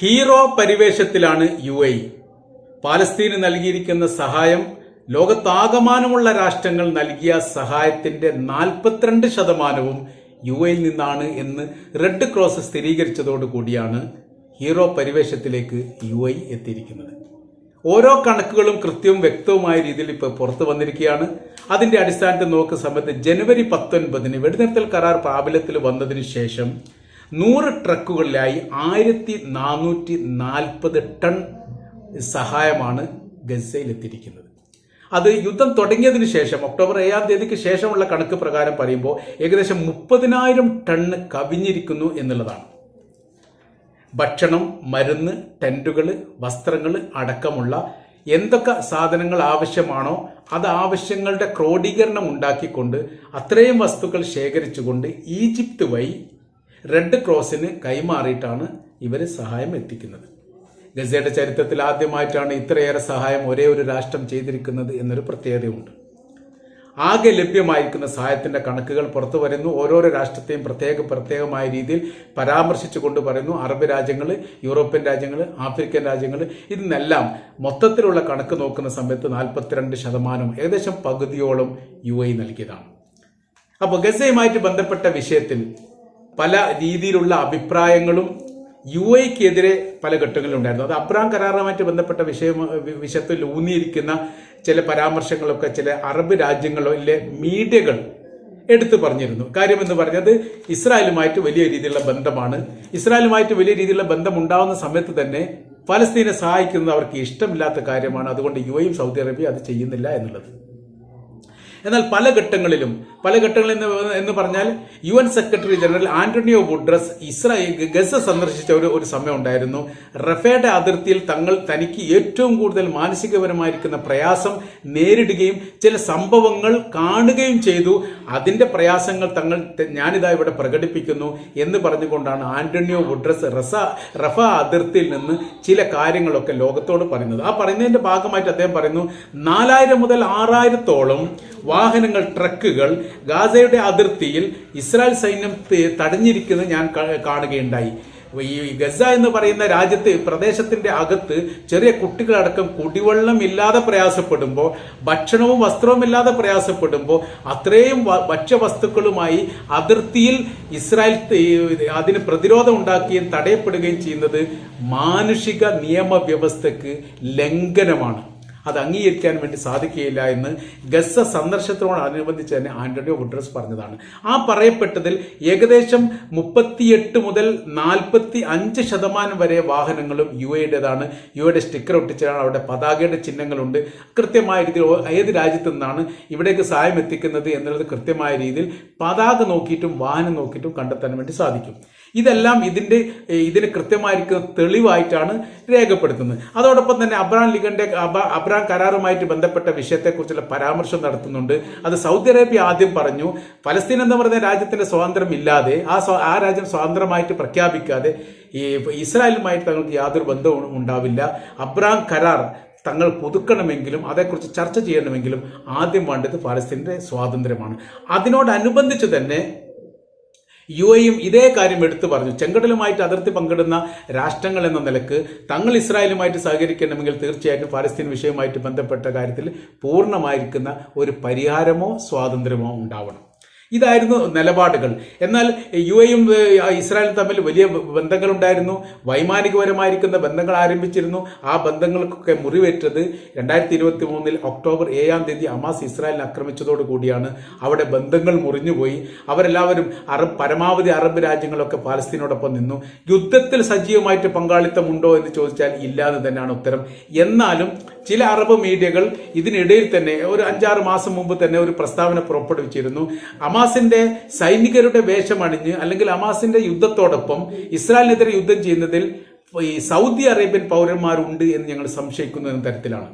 Hero പരിവേഷത്തിലാണ് U A. പാലസ്തീന് നൽകിയിരിക്കുന്ന സഹായം ലോകത്താകമാനമുള്ള രാഷ്ട്രങ്ങൾ നൽകിയ സഹായത്തിന്റെ നാൽപ്പത്തിരണ്ട് ശതമാനവും യു എയിൽ നിന്നാണ് എന്ന് റെഡ് ക്രോസ് സ്ഥിരീകരിച്ചതോടുകൂടിയാണ് ഹീറോ പരിവേഷത്തിലേക്ക് യു എ എത്തിയിരിക്കുന്നത്. ഓരോ കണക്കുകളും കൃത്യവും വ്യക്തവുമായ രീതിയിൽ ഇപ്പോൾ പുറത്തു വന്നിരിക്കുകയാണ്. അതിന്റെ അടിസ്ഥാനത്തിൽ നോക്കുന്ന സമയത്ത് ജനുവരി പത്തൊൻപതിന് വെടിനിർത്തൽ കരാർ പ്രാബല്യത്തിൽ വന്നതിന് ശേഷം നൂറ് ട്രക്കുകളിലായി ആയിരത്തി നാനൂറ്റി നാൽപ്പത് ടൺ സഹായമാണ് ഗസയിൽ എത്തിയിരിക്കുന്നത് അത് യുദ്ധം തുടങ്ങിയതിന് ശേഷം ഒക്ടോബർ ഏഴാം തീയതിക്ക് ശേഷമുള്ള കണക്ക് പ്രകാരം പറയുമ്പോൾ ഏകദേശം മുപ്പതിനായിരം ടണ്ണ് കവിഞ്ഞിരിക്കുന്നു എന്നുള്ളതാണ്. ഭക്ഷണം മരുന്ന് ടെന്റുകൾ വസ്ത്രങ്ങൾ അടക്കമുള്ള എന്തൊക്കെ സാധനങ്ങൾ ആവശ്യമാണോ അത് ആവശ്യങ്ങളുടെ ക്രോഡീകരണം ഉണ്ടാക്കിക്കൊണ്ട് അത്രയും വസ്തുക്കൾ ശേഖരിച്ചുകൊണ്ട് ഈജിപ്ത് വഴി റെഡ് ക്രോസിന് കൈമാറിയിട്ടാണ് ഇവർ സഹായം എത്തിക്കുന്നത്. ഗസയുടെ ചരിത്രത്തിൽ ആദ്യമായിട്ടാണ് ഇത്രയേറെ സഹായം ഒരേ ഒരു രാഷ്ട്രം ചെയ്തിരിക്കുന്നത് എന്നൊരു പ്രത്യേകതയുണ്ട്. ആകെ ലഭ്യമായിരിക്കുന്ന സഹായത്തിന്റെ കണക്കുകൾ പുറത്തു വരുന്നു. ഓരോരോ രാഷ്ട്രത്തെയും പ്രത്യേക പ്രത്യേകമായ രീതിയിൽ പരാമർശിച്ചുകൊണ്ട് പറയുന്നു. അറബ് രാജ്യങ്ങൾ യൂറോപ്യൻ രാജ്യങ്ങൾ ആഫ്രിക്കൻ രാജ്യങ്ങൾ ഇതിനെല്ലാം മൊത്തത്തിലുള്ള കണക്ക് നോക്കുന്ന സമയത്ത് നാൽപ്പത്തിരണ്ട് ശതമാനം ഏകദേശം പകുതിയോളം യു എ നൽകിയതാണ്. അപ്പോൾ ഗസയുമായിട്ട് ബന്ധപ്പെട്ട വിഷയത്തിൽ പല രീതിയിലുള്ള അഭിപ്രായങ്ങളും യു എക്കെതിരെ പല ഘട്ടങ്ങളിലുണ്ടായിരുന്നു. അത് അബ്രാം കരാറുമായിട്ട് ബന്ധപ്പെട്ട വിഷയം വിഷയത്തിൽ ഊന്നിയിരിക്കുന്ന ചില പരാമർശങ്ങളൊക്കെ ചില അറബ് രാജ്യങ്ങളിലെ മീഡിയകൾ എടുത്തു പറഞ്ഞിരുന്നു. കാര്യം എന്ന് പറഞ്ഞത് ഇസ്രായേലുമായിട്ട് വലിയ രീതിയിലുള്ള ബന്ധമാണ്. ഇസ്രായേലുമായിട്ട് വലിയ രീതിയിലുള്ള ബന്ധം ഉണ്ടാകുന്ന സമയത്ത് തന്നെ ഫലസ്തീനെ സഹായിക്കുന്നത് അവർക്ക് ഇഷ്ടമില്ലാത്ത കാര്യമാണ്. അതുകൊണ്ട് യു എയും സൗദി അറേബ്യ അത് ചെയ്യുന്നില്ല എന്നുള്ളത്. എന്നാൽ പല ഘട്ടങ്ങളിലും പല ഘട്ടങ്ങളിൽ എന്ന് എന്ന് പറഞ്ഞാൽ U N secretary general Antonio Guterres Israel Gaza സന്ദർശിച്ച ഒരു ഒരു സമയം ഉണ്ടായിരുന്നു. റഫേയുടെ അതിർത്തിയിൽ തങ്ങൾ തനിക്ക് ഏറ്റവും കൂടുതൽ മാനസികപരമായിരിക്കുന്ന പ്രയാസം നേരിടുകയും ചില സംഭവങ്ങൾ കാണുകയും ചെയ്തു. അതിന്റെ പ്രയാസങ്ങൾ തങ്ങൾ ഞാനിതാ ഇവിടെ പ്രകടിപ്പിക്കുന്നു എന്ന് പറഞ്ഞുകൊണ്ടാണ് ആന്റണിയോ ഗുഡ്രസ് റസ റഫ അതിർത്തിയിൽ നിന്ന് ചില കാര്യങ്ങളൊക്കെ ലോകത്തോട് പറയുന്നത്. ആ പറയുന്നതിന്റെ ഭാഗമായിട്ട് അദ്ദേഹം പറയുന്നു നാലായിരം മുതൽ ആറായിരത്തോളം വാഹനങ്ങൾ ട്രക്കുകൾ ഗാസയുടെ അതിർത്തിയിൽ ഇസ്രായേൽ സൈന്യം തടഞ്ഞിരിക്കുന്നത് ഞാൻ കാണുകയുണ്ടായി. ഈ ഗസ എന്ന് പറയുന്ന രാജ്യത്ത് പ്രദേശത്തിന്റെ അകത്ത് ചെറിയ കുട്ടികളടക്കം കുടിവെള്ളം ഇല്ലാതെ പ്രയാസപ്പെടുമ്പോൾ ഭക്ഷണവും വസ്ത്രവും ഇല്ലാതെ പ്രയാസപ്പെടുമ്പോൾ അത്രയും ഭക്ഷ്യവസ്തുക്കളുമായി അതിർത്തിയിൽ ഇസ്രായേൽ അതിന് പ്രതിരോധം ഉണ്ടാക്കുകയും തടയപ്പെടുകയും ചെയ്യുന്നത് മാനുഷിക നിയമവ്യവസ്ഥക്ക് ലംഘനമാണ്. അത് അംഗീകരിക്കാൻ വേണ്ടി സാധിക്കുകയില്ല എന്ന് ഗസ സന്ദർശനത്തോടനുബന്ധിച്ച് തന്നെ ആന്റണിയോ ഗുഡ്രസ് പറഞ്ഞതാണ്. ആ പറയപ്പെട്ടതിൽ ഏകദേശം മുപ്പത്തിയെട്ട് മുതൽ നാൽപ്പത്തി അഞ്ച് ശതമാനം വരെ വാഹനങ്ങളും യു എയുടേതാണ്. യു എയുടെ സ്റ്റിക്കർ ഒട്ടിച്ചാണ് അവിടെ പതാകയുടെ ചിഹ്നങ്ങളുണ്ട്. കൃത്യമായ രീതിയിൽ ഏത് രാജ്യത്തു നിന്നാണ് ഇവിടേക്ക് സഹായം എത്തിക്കുന്നത് എന്നുള്ളത് കൃത്യമായ രീതിയിൽ പതാക നോക്കിയിട്ടും വാഹനം നോക്കിയിട്ടും കണ്ടെത്താൻ വേണ്ടി സാധിക്കും. ഇതെല്ലാം ഇതിന്റെ ഇതിന് കൃത്യമായിരിക്കുന്ന തെളിവായിട്ടാണ് രേഖപ്പെടുത്തുന്നത്. അതോടൊപ്പം തന്നെ അബ്രാം ലിഗന്റെ അബ- അബ്രാം കരാറുമായിട്ട് ബന്ധപ്പെട്ട വിഷയത്തെക്കുറിച്ചുള്ള പരാമർശം നടത്തുന്നുണ്ട്. അത് സൗദി അറേബ്യ ആദ്യം പറഞ്ഞു ഫലസ്തീൻ എന്ന് പറയുന്ന രാജ്യത്തിന്റെ സ്വാതന്ത്ര്യം ഇല്ലാതെ ആ ആ രാജ്യം സ്വതന്ത്രമായിട്ട് പ്രഖ്യാപിക്കാതെ ഈ ഇസ്രായേലുമായിട്ട് തങ്ങൾക്ക് യാതൊരു ബന്ധവും ഉണ്ടാവില്ല. അബ്രാം കരാർ തങ്ങൾ പുതുക്കണമെങ്കിലും അതേക്കുറിച്ച് ചർച്ച ചെയ്യണമെങ്കിലും ആദ്യം വേണ്ടത് ഫലസ്തീന്റെ സ്വാതന്ത്ര്യമാണ്. അതിനോടനുബന്ധിച്ച് തന്നെ യു എയും ഇതേ കാര്യം എടുത്തു പറഞ്ഞു. ചെങ്കടലുമായിട്ട് അതിർത്തി പങ്കിടുന്ന രാഷ്ട്രങ്ങൾ എന്ന നിലയ്ക്ക് തങ്ങൾ ഇസ്രായേലുമായിട്ട് സഹകരിക്കണമെങ്കിൽ തീർച്ചയായിട്ടും ഫലസ്തീൻ വിഷയവുമായിട്ട് ബന്ധപ്പെട്ട കാര്യത്തിൽ പൂർണമായിരിക്കുന്ന ഒരു പരിഹാരമോ സ്വാതന്ത്ര്യമോ ഉണ്ടാവണം. ഇതായിരുന്നു നിലപാടുകൾ. എന്നാൽ യു എയും ഇസ്രായേലും തമ്മിൽ വലിയ ബന്ധങ്ങളുണ്ടായിരുന്നു. വൈമാനികപരമായിരിക്കുന്ന ബന്ധങ്ങൾ ആരംഭിച്ചിരുന്നു. ആ ബന്ധങ്ങൾക്കൊക്കെ മുറിവേറ്റത് രണ്ടായിരത്തി ഇരുപത്തി മൂന്നിൽ ഒക്ടോബർ ഏഴാം തീയതി അമാസ് ഇസ്രായേലിനെ ആക്രമിച്ചതോടു കൂടിയാണ് അവിടെ ബന്ധങ്ങൾ മുറിഞ്ഞുപോയി. അവരെല്ലാവരും അറബ് പരമാവധി അറബ് രാജ്യങ്ങളൊക്കെ പാലസ്തീനോടൊപ്പം നിന്നു. യുദ്ധത്തിൽ സജീവമായിട്ട് പങ്കാളിത്തമുണ്ടോ എന്ന് ചോദിച്ചാൽ ഇല്ല എന്ന് തന്നെയാണ് ഉത്തരം. എന്നാലും ചില അറബ് മീഡിയകൾ ഇതിനിടയിൽ തന്നെ ഒരു അഞ്ചാറ് മാസം മുമ്പ് തന്നെ ഒരു പ്രസ്താവന പുറപ്പെടുവിച്ചിരുന്നു. അമാസിന്റെ സൈനികരുടെ വേഷമണിഞ്ഞ് അല്ലെങ്കിൽ അമാസിന്റെ യുദ്ധത്തോടൊപ്പം ഇസ്രായേലിനെതിരെ യുദ്ധം ചെയ്യുന്നതിൽ ഈ സൗദി അറേബ്യൻ പൗരന്മാരുണ്ട് എന്ന് ഞങ്ങൾ സംശയിക്കുന്ന തരത്തിലാണ്.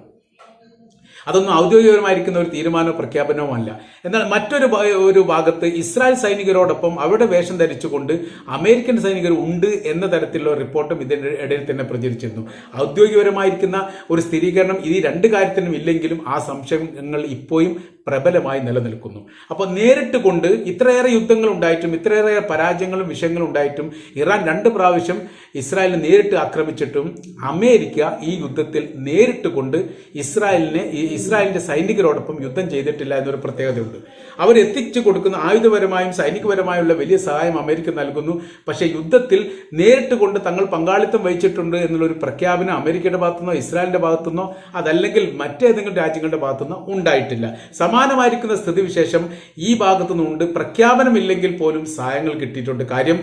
അതൊന്നും ഔദ്യോഗികമായിരിക്കുന്ന ഒരു തീരുമാനമോ പ്രഖ്യാപനവും അല്ല. എന്നാൽ മറ്റൊരു ഒരു ഭാഗത്ത് ഇസ്രായേൽ സൈനികരോടൊപ്പം അവരുടെ വേഷം ധരിച്ചുകൊണ്ട് അമേരിക്കൻ സൈനികർ ഉണ്ട് എന്ന തരത്തിലുള്ള റിപ്പോർട്ടും ഇതിന്റെ ഇടയിൽ തന്നെ പ്രചരിച്ചിരുന്നു. ഔദ്യോഗികപരമായിരിക്കുന്ന ഒരു സ്ഥിരീകരണം ഈ രണ്ട് കാര്യത്തിനും ഇല്ലെങ്കിലും ആ സംശയങ്ങൾ ഇപ്പോഴും പ്രബലമായി നിലനിൽക്കുന്നു. അപ്പോൾ നേരിട്ട് കൊണ്ട് ഇത്രയേറെ യുദ്ധങ്ങൾ ഉണ്ടായിട്ടും ഇത്രയേറെ പരാജയങ്ങളും വിഷയങ്ങളും ഉണ്ടായിട്ടും ഇറാൻ രണ്ട് പ്രാവശ്യം ഇസ്രായേലിനെ നേരിട്ട് ആക്രമിച്ചിട്ടും അമേരിക്ക ഈ യുദ്ധത്തിൽ നേരിട്ട് കൊണ്ട് ഇസ്രായേലിനെ ഇസ്രായേലിന്റെ സൈനികരോടൊപ്പം യുദ്ധം ചെയ്തിട്ടില്ല എന്നൊരു പ്രത്യേകതയുണ്ട്. അവർ എത്തിച്ചു കൊടുക്കുന്ന ആയുധപരമായും സൈനികപരമായുള്ള വലിയ സഹായം അമേരിക്ക നൽകുന്നു. പക്ഷേ യുദ്ധത്തിൽ നേരിട്ട് കൊണ്ട് തങ്ങൾ പങ്കാളിത്തം വഹിച്ചിട്ടുണ്ട് എന്നുള്ളൊരു പ്രഖ്യാപനം അമേരിക്കയുടെ ഭാഗത്തുനിന്നോ ഇസ്രായേലിന്റെ ഭാഗത്തുനിന്നോ അതല്ലെങ്കിൽ മറ്റേതെങ്കിലും രാജ്യങ്ങളുടെ ഭാഗത്തുനിന്നോ ഉണ്ടായിട്ടില്ല. സമാനമായിരിക്കുന്ന സ്ഥിതിവിശേഷം ഈ ഭാഗത്തുനിന്നുണ്ട്. പ്രഖ്യാപനമില്ലെങ്കിൽ പോലും സഹായങ്ങൾ കിട്ടിയിട്ടുണ്ട്. കാര്യം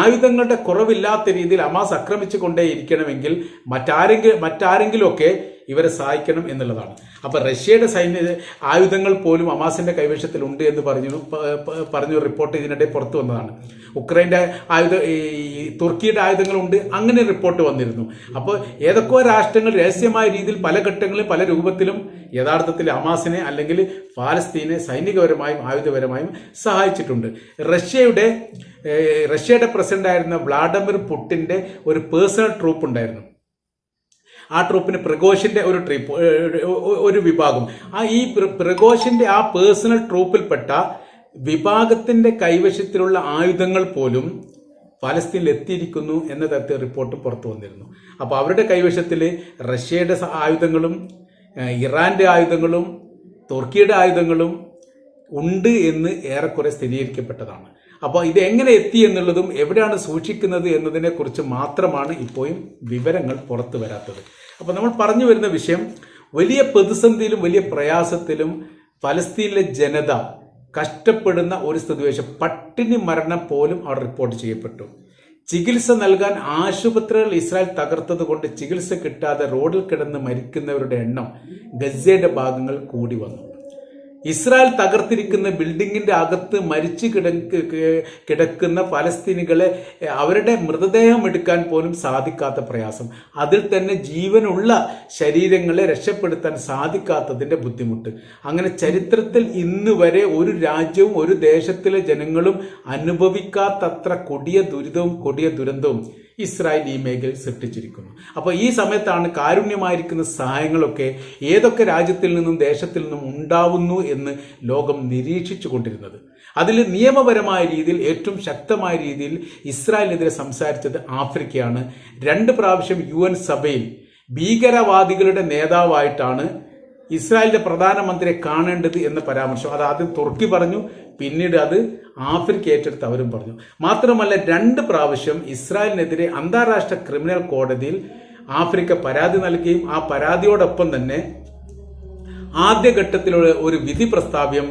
ആയുധങ്ങളുടെ കുറവില്ലാത്ത രീതിയിൽ അമാസ് ആക്രമിച്ചു കൊണ്ടേയിരിക്കണമെങ്കിൽ മറ്റാരെങ്കിലും മറ്റാരെങ്കിലും ഒക്കെ ഇവരെ സഹായിക്കണം എന്നുള്ളതാണ്. അപ്പൊ റഷ്യയുടെ സൈന്യ ആയുധങ്ങൾ പോലും അമാസിന്റെ കൈവശത്തിൽ ഉണ്ട് എന്ന് പറഞ്ഞു പറഞ്ഞു റിപ്പോർട്ട് ഇതിനിടെ പുറത്തു വന്നതാണ്. ഉക്രൈന്റെ ആയുധ ഈ തുർക്കിയുടെ ആയുധങ്ങളുണ്ട് അങ്ങനെ റിപ്പോർട്ട് വന്നിരുന്നു. അപ്പോൾ ഏതൊക്കെ രാഷ്ട്രങ്ങൾ രഹസ്യമായ രീതിയിൽ പല ഘട്ടങ്ങളിലും പല രൂപത്തിലും യഥാർത്ഥത്തിൽ അമാസിനെ അല്ലെങ്കിൽ ഫാലസ്തീനെ സൈനികപരമായും ആയുധപരമായും സഹായിച്ചിട്ടുണ്ട്. റഷ്യയുടെ റഷ്യയുടെ പ്രസിഡന്റ് ആയിരുന്ന വ്ളാഡിമിർ പുട്ടിന്റെ ഒരു പേഴ്സണൽ ട്രൂപ്പ് ഉണ്ടായിരുന്നു. ആ ട്രൂപ്പിന് പ്രഗോഷിന്റെ ഒരു ട്രിപ്പ് ഒരു വിഭാഗം. ആ ഈ പ്ര- പ്രഗോഷിന്റെ ആ പേഴ്സണൽ ട്രൂപ്പിൽപ്പെട്ട വിഭാഗത്തിന്റെ കൈവശത്തിലുള്ള ആയുധങ്ങൾ പോലും ഫലസ്തീനിൽ എത്തിയിരിക്കുന്നു എന്ന തരത്തിൽ റിപ്പോർട്ട് പുറത്തു വന്നിരുന്നു. അപ്പോൾ അവരുടെ കൈവശത്തിൽ റഷ്യയുടെ ആയുധങ്ങളും ഇറാന്റെ ആയുധങ്ങളും തുർക്കിയുടെ ആയുധങ്ങളും ഉണ്ട് എന്ന് ഏറെക്കുറെ സ്ഥിരീകരിക്കപ്പെട്ടതാണ്. അപ്പോൾ ഇത് എങ്ങനെ എത്തി എന്നുള്ളതും എവിടെയാണ് സൂക്ഷിക്കുന്നത് എന്നതിനെ കുറിച്ച് മാത്രമാണ് ഇപ്പോഴും വിവരങ്ങൾ പുറത്തു വരാത്തത്. അപ്പോൾ നമ്മൾ പറഞ്ഞു വരുന്ന വിഷയം വലിയ പ്രതിസന്ധിയിലും വലിയ പ്രയാസത്തിലും ഫലസ്തീനിലെ ജനത കഷ്ടപ്പെടുന്ന ഒരു സ്ഥിതിവിശേഷം. പട്ടിണി മരണം പോലും അവർ റിപ്പോർട്ട് ചെയ്യപ്പെട്ടു. ചികിത്സ നൽകാൻ ആശുപത്രികൾ ഇസ്രായേൽ തകർത്തത് കൊണ്ട് ചികിത്സ കിട്ടാതെ റോഡിൽ കിടന്ന് മരിക്കുന്നവരുടെ എണ്ണം ഗസയുടെ ഭാഗങ്ങൾ കൂടി വന്നു. ഇസ്രായേൽ തകർത്തിരിക്കുന്ന ബിൽഡിങ്ങിന്റെ അകത്ത് മരിച്ചു കിടക്ക് കിടക്കുന്ന ഫലസ്തീനികളെ അവരുടെ മൃതദേഹം എടുക്കാൻ പോലും സാധിക്കാത്ത പ്രയാസം. അതിൽ തന്നെ ജീവനുള്ള ശരീരങ്ങളെ രക്ഷപ്പെടുത്താൻ സാധിക്കാത്തതിന്റെ ബുദ്ധിമുട്ട്. അങ്ങനെ ചരിത്രത്തിൽ ഇന്ന് വരെ ഒരു രാജ്യവും ഒരു ദേശത്തിലെ ജനങ്ങളും അനുഭവിക്കാത്തത്ര കൊടിയ ദുരിതവും കൊടിയ ദുരന്തവും ഇസ്രായേൽ ഈ മേഖലയിൽ സൃഷ്ടിച്ചിരിക്കുന്നു. അപ്പോൾ ഈ സമയത്താണ് കാരുണ്യമായിരിക്കുന്ന സഹായങ്ങളൊക്കെ ഏതൊക്കെ രാജ്യത്തിൽ നിന്നും ദേശത്തിൽ നിന്നും ഉണ്ടാവുന്നു എന്ന് ലോകം നിരീക്ഷിച്ചു കൊണ്ടിരുന്നത് അതിൽ നിയമപരമായ രീതിയിൽ ഏറ്റവും ശക്തമായ രീതിയിൽ ഇസ്രായേലിനെതിരെ സംസാരിച്ചത് ആഫ്രിക്കയാണ്. രണ്ട് പ്രാവശ്യം യു സഭയിൽ ഭീകരവാദികളുടെ നേതാവായിട്ടാണ് ഇസ്രായേലിന്റെ പ്രധാനമന്ത്രിയെ കാണേണ്ടത് എന്ന പരാമർശം. അത് ആദ്യം തുർക്കി പറഞ്ഞു പിന്നീട് അത് ആഫ്രിക്ക ഏറ്റെടുത്ത് അവരും പറഞ്ഞു. മാത്രമല്ല രണ്ട് പ്രാവശ്യം ഇസ്രായേലിനെതിരെ അന്താരാഷ്ട്ര ക്രിമിനൽ കോടതിയിൽ ആഫ്രിക്ക പരാതി നൽകുകയും ആ പരാതിയോടൊപ്പം തന്നെ ആദ്യഘട്ടത്തിലുള്ള ഒരു വിധി പ്രസ്താവ്യം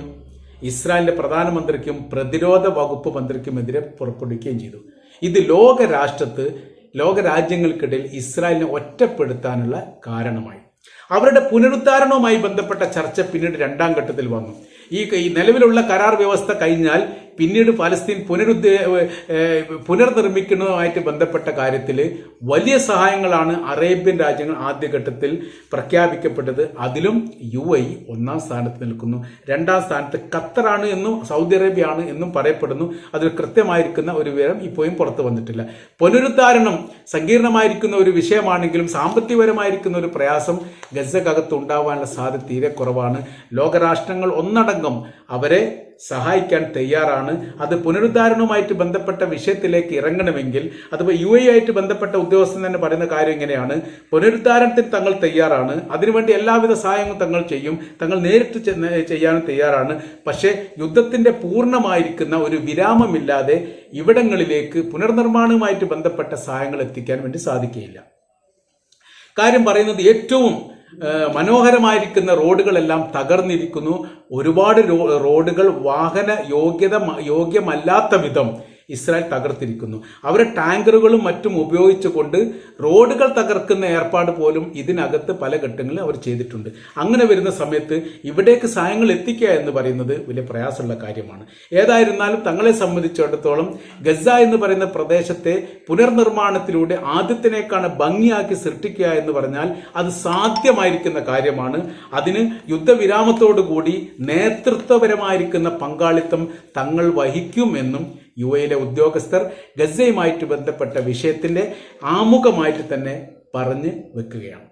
ഇസ്രായേലിന്റെ പ്രധാനമന്ത്രിക്കും പ്രതിരോധ വകുപ്പ് മന്ത്രിക്കുമെതിരെ പുറപ്പെടുവിക്കുകയും ചെയ്തു. ഇത് ലോകരാഷ്ട്രത്ത് ലോകരാജ്യങ്ങൾക്കിടയിൽ ഇസ്രായേലിനെ ഒറ്റപ്പെടുത്താനുള്ള കാരണമായി. അവരുടെ പുനരുദ്ധാരണവുമായി ബന്ധപ്പെട്ട ചർച്ച പിന്നീട് രണ്ടാം ഘട്ടത്തിൽ വന്നു. ഈ നിലവിലുള്ള കരാർ വ്യവസ്ഥ കഴിഞ്ഞാൽ പിന്നീട് ഫലസ്തീൻ പുനരുദ്ധ പുനർനിർമ്മിക്കുന്നതുമായിട്ട് ബന്ധപ്പെട്ട കാര്യത്തിൽ വലിയ സഹായങ്ങളാണ് അറേബ്യൻ രാജ്യങ്ങൾ ആദ്യഘട്ടത്തിൽ പ്രഖ്യാപിക്കപ്പെട്ടത്. അതിലും യു ഐ ഒന്നാം സ്ഥാനത്ത് നിൽക്കുന്നു. രണ്ടാം സ്ഥാനത്ത് ഖത്തറാണ് എന്നും സൗദി അറേബ്യ ആണ് എന്നും പറയപ്പെടുന്നു. അതിൽ കൃത്യമായിരിക്കുന്ന ഒരു വിവരം ഇപ്പോഴും പുറത്തു വന്നിട്ടില്ല. പുനരുദ്ധാരണം സങ്കീർണമായിരിക്കുന്ന ഒരു വിഷയമാണെങ്കിലും സാമ്പത്തികപരമായിരിക്കുന്ന ഒരു പ്രയാസം ഗസക്കകത്ത് ഉണ്ടാവാനുള്ള സാധ്യത തീരെ കുറവാണ്. ലോകരാഷ്ട്രങ്ങൾ ഒന്നടങ്കം അവരെ സഹായിക്കാൻ തയ്യാറാണ്. അത് പുനരുദ്ധാരണവുമായിട്ട് ബന്ധപ്പെട്ട വിഷയത്തിലേക്ക് ഇറങ്ങണമെങ്കിൽ അതിപ്പോൾ യു എ ആയിട്ട് ബന്ധപ്പെട്ട ഉദ്യോഗസ്ഥൻ തന്നെ പറയുന്ന കാര്യം ഇങ്ങനെയാണ്. പുനരുദ്ധാരണത്തിന് തങ്ങൾ തയ്യാറാണ്. അതിനുവേണ്ടി എല്ലാവിധ സഹായങ്ങളും തങ്ങൾ ചെയ്യും. തങ്ങൾ നേരിട്ട് ചെയ്യാനും തയ്യാറാണ്. പക്ഷേ യുദ്ധത്തിന്റെ പൂർണമായിരിക്കുന്ന ഒരു വിരാമമില്ലാതെ ഇവിടങ്ങളിലേക്ക് പുനർനിർമ്മാണവുമായിട്ട് ബന്ധപ്പെട്ട സഹായങ്ങൾ എത്തിക്കാൻ വേണ്ടി സാധിക്കുകയില്ല. കാര്യം പറയുന്നത് ഏറ്റവും മനോഹരമായിരിക്കുന്ന റോഡുകളെല്ലാം തകർന്നിരിക്കുന്നു. ഒരുപാട് റോഡുകൾ വാഹന യോഗ്യത യോഗ്യമല്ലാത്ത വിധം ഇസ്രായേൽ തകർത്തിരിക്കുന്നു. അവർ ടാങ്കറുകളും മറ്റും ഉപയോഗിച്ചുകൊണ്ട് റോഡുകൾ തകർക്കുന്ന ഏർപ്പാട് പോലും ഇതിനകത്ത് പല ഘട്ടങ്ങളിലും അവർ ചെയ്തിട്ടുണ്ട്. അങ്ങനെ വരുന്ന സമയത്ത് ഇവിടേക്ക് സഹായങ്ങൾ എത്തിക്കുക എന്ന് പറയുന്നത് വലിയ പ്രയാസമുള്ള കാര്യമാണ്. ഏതായിരുന്നാലും തങ്ങളെ സംബന്ധിച്ചിടത്തോളം ഗസ എന്ന് പറയുന്ന പ്രദേശത്തെ പുനർനിർമ്മാണത്തിലൂടെ ആദ്യത്തിനേക്കാണ് ഭംഗിയാക്കി സൃഷ്ടിക്കുക എന്ന് പറഞ്ഞാൽ അത് സാധ്യമായിരിക്കുന്ന കാര്യമാണ്. അതിന് യുദ്ധവിരാമത്തോടുകൂടി നേതൃത്വപരമായിരിക്കുന്ന പങ്കാളിത്തം തങ്ങൾ വഹിക്കുമെന്നും യു എയിലെ ഉദ്യോഗസ്ഥർ ഗസയുമായിട്ട് ബന്ധപ്പെട്ട വിഷയത്തിന്റെ ആമുഖമായിട്ട് തന്നെ പറഞ്ഞ് വെക്കുകയാണ്.